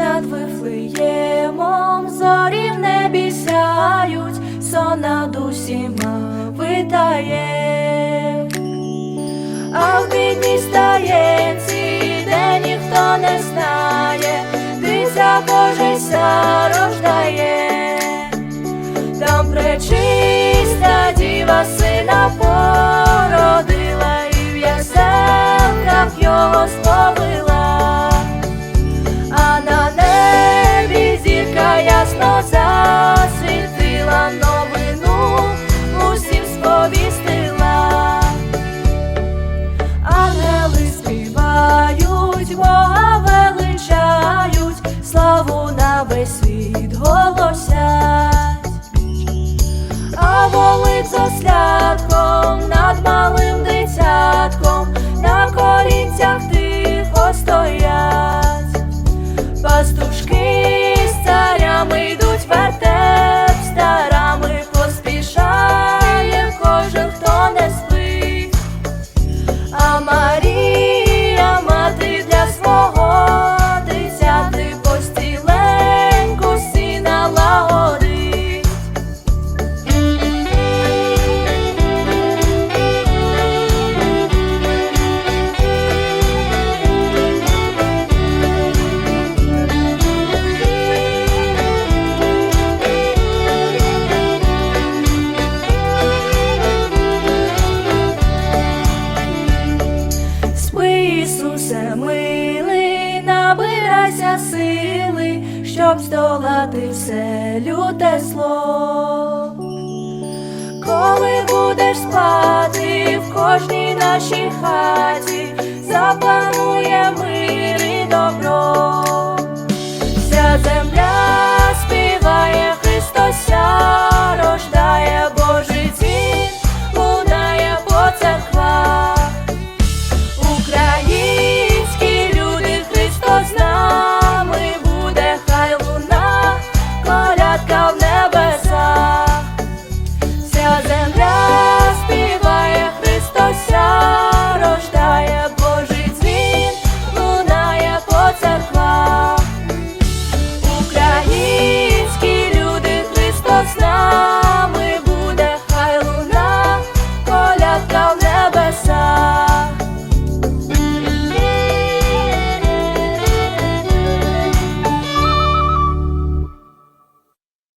над вифлеємом зорі в небі сяють, сон над усіма витає. весь світ голося. додайся сили, щоб здолати все люте зло. Коли будеш спати в кожній нашій хаті,